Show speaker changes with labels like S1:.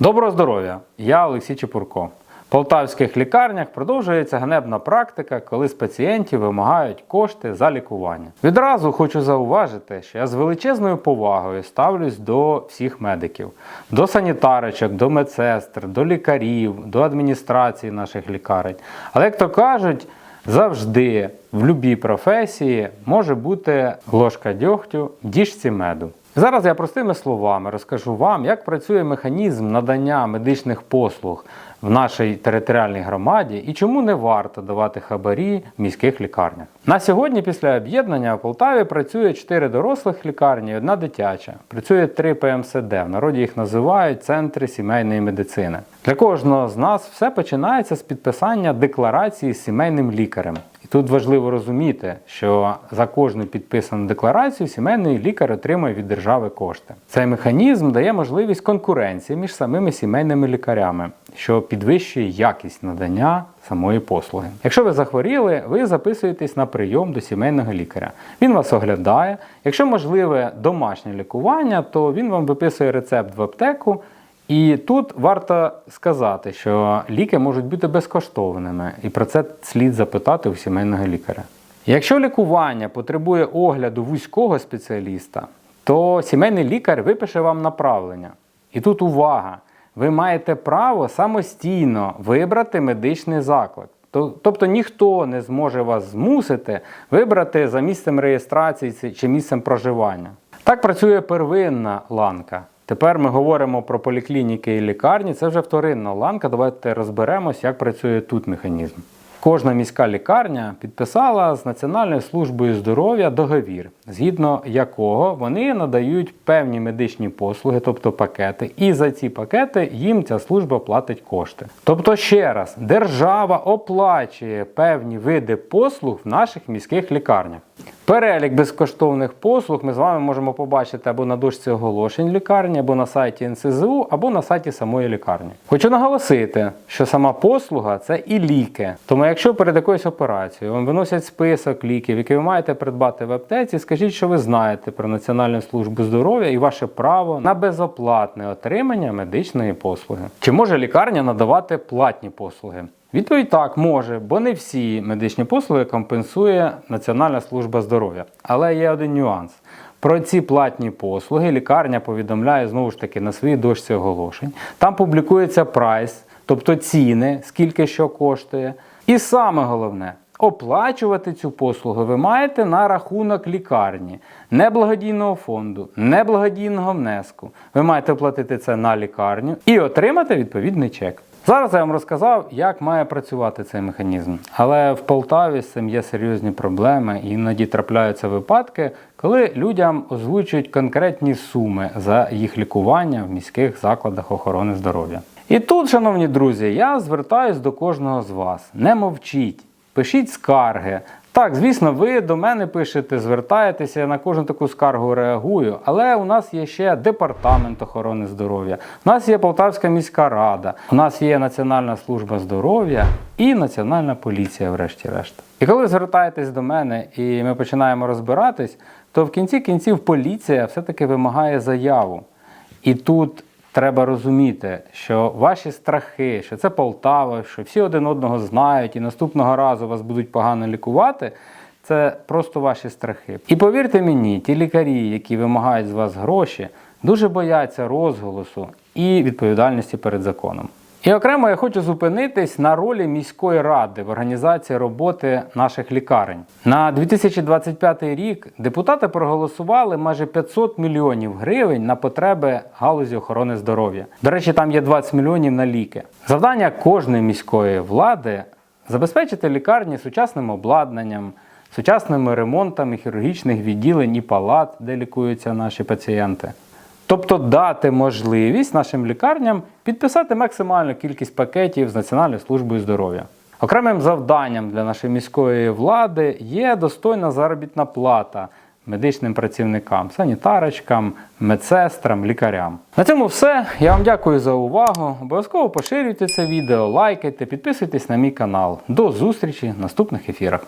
S1: Доброго здоров'я! Я Олексій Чепурко. В полтавських лікарнях продовжується ганебна практика, коли з пацієнтів вимагають кошти за лікування. Відразу хочу зауважити, що я з величезною повагою ставлюсь до всіх медиків, до санітарочок, до медсестр, до лікарів, до адміністрації наших лікарень. Але як то кажуть, завжди в будь-якій професії може бути ложка дьогтю в діжці меду. Зараз я простими словами розкажу вам, як працює механізм надання медичних послуг в нашій територіальній громаді і чому не варто давати хабарі в міських лікарнях. На сьогодні, після об'єднання в Полтаві працює 4 дорослих лікарні одна дитяча. Працює 3 ПМСД. В народі їх називають центри сімейної медицини. Для кожного з нас все починається з підписання декларації з сімейним лікарем. Тут важливо розуміти, що за кожну підписану декларацію сімейний лікар отримує від держави кошти. Цей механізм дає можливість конкуренції між самими сімейними лікарями, що підвищує якість надання самої послуги. Якщо ви захворіли, ви записуєтесь на прийом до сімейного лікаря. Він вас оглядає. Якщо можливе домашнє лікування, то він вам виписує рецепт в аптеку. І тут варто сказати, що ліки можуть бути безкоштовними, і про це слід запитати у сімейного лікаря. Якщо лікування потребує огляду вузького спеціаліста, то сімейний лікар випише вам направлення. І тут увага! Ви маєте право самостійно вибрати медичний заклад. Тобто ніхто не зможе вас змусити вибрати за місцем реєстрації чи місцем проживання. Так працює первинна ланка. Тепер ми говоримо про поліклініки і лікарні. Це вже вторинна ланка. Давайте розберемось, як працює тут механізм. Кожна міська лікарня підписала з Національною службою здоров'я договір, згідно якого вони надають певні медичні послуги, тобто пакети, і за ці пакети їм ця служба платить кошти. Тобто, ще раз, держава оплачує певні види послуг в наших міських лікарнях. Перелік безкоштовних послуг ми з вами можемо побачити або на дошці оголошень лікарні, або на сайті НСЗУ, або на сайті самої лікарні. Хочу наголосити, що сама послуга це і ліки. Тому, якщо перед якоюсь операцією вам виносять список ліків, які ви маєте придбати в аптеці, скажіть, що ви знаєте про Національну службу здоров'я і ваше право на безоплатне отримання медичної послуги. Чи може лікарня надавати платні послуги? Відповідь так, може, бо не всі медичні послуги компенсує Національна служба здоров'я. Але є один нюанс. Про ці платні послуги лікарня повідомляє знову ж таки на своїй дошці оголошень. Там публікується прайс, тобто ціни, скільки що коштує. І саме головне, оплачувати цю послугу ви маєте на рахунок лікарні, не благодійного фонду, не благодійного внеску. Ви маєте оплатити це на лікарню і отримати відповідний чек. Зараз я вам розказав, як має працювати цей механізм. Але в Полтаві з цим є серйозні проблеми, і іноді трапляються випадки, коли людям озвучують конкретні суми за їх лікування в міських закладах охорони здоров'я. І тут, шановні друзі, я звертаюсь до кожного з вас: не мовчіть, пишіть скарги. Так, звісно, ви до мене пишете, звертаєтеся, я на кожну таку скаргу реагую. Але у нас є ще департамент охорони здоров'я, у нас є Полтавська міська рада, у нас є Національна служба здоров'я і Національна поліція, врешті-решт. І коли звертаєтесь до мене і ми починаємо розбиратись, то в кінці кінців поліція все-таки вимагає заяву. І тут треба розуміти, що ваші страхи, що це Полтава, що всі один одного знають і наступного разу вас будуть погано лікувати. Це просто ваші страхи. І повірте мені, ті лікарі, які вимагають з вас гроші, дуже бояться розголосу і відповідальності перед законом. І окремо я хочу зупинитись на ролі міської ради в організації роботи наших лікарень. На 2025 рік депутати проголосували майже 500 мільйонів гривень на потреби галузі охорони здоров'я. До речі, там є 20 мільйонів на ліки. Завдання кожної міської влади забезпечити лікарні сучасним обладнанням, сучасними ремонтами хірургічних відділень і палат, де лікуються наші пацієнти. Тобто дати можливість нашим лікарням підписати максимальну кількість пакетів з Національною службою здоров'я. Окремим завданням для нашої міської влади є достойна заробітна плата медичним працівникам, санітарочкам, медсестрам, лікарям. На цьому все. Я вам дякую за увагу. Обов'язково поширюйте це відео, лайкайте, підписуйтесь на мій канал. До зустрічі в наступних ефірах.